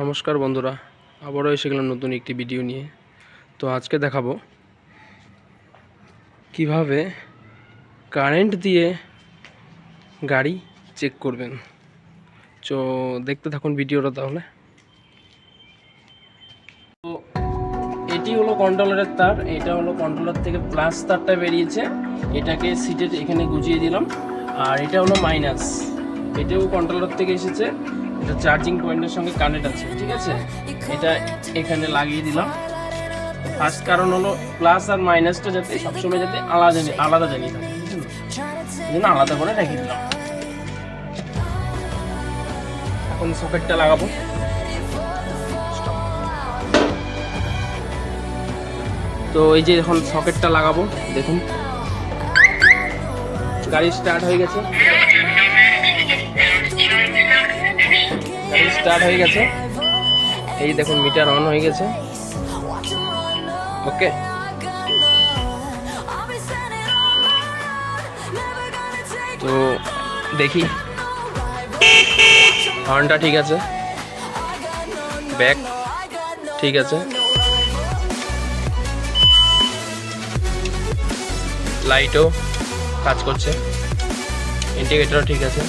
নমস্কার বন্ধুরা, আবারও এসে গেলাম নতুন একটি ভিডিও নিয়ে। তো আজকে দেখাবো কীভাবে কারেন্ট দিয়ে গাড়ি চেক করবেন। তো দেখতে থাকুন ভিডিওটা তাহলে। তো এটি হলো কন্ট্রোলারের তার, এটা হলো কন্ট্রোলার থেকে প্লাস তারটা বেরিয়েছে। এটাকে সিটের এখানে গুজিয়ে দিলাম। আর এটা হলো মাইনাস এটাও কন্ট্রোলার থেকে এসেছে। এটা চার্জিং পয়েন্টের সঙ্গে কানেক্ট আছে, ঠিক আছে? এটা এখানে লাগিয়ে দিলাম। ফার্স্ট কারণ হলো প্লাস আর মাইনাসটা যাতে সবসময় যাতে আলাদা আলাদা জানি থাকে জন্য আলাদা করে রেখে দিলাম। এখন সকেটটা লাগাবো। তো এই যে এখন সকেটটা লাগাবো, দেখুন। গাড়ি স্টার্ট হয়ে গেছে। স্টার্ট হয়ে গেছে। এই দেখুন মিটার অন হয়ে গেছে। ওকে তো দেখি। হর্নটা ঠিক আছে। ব্যাক ঠিক আছে। লাইটও কাজ করছে। ইন্ডিকেটরও ঠিক আছে।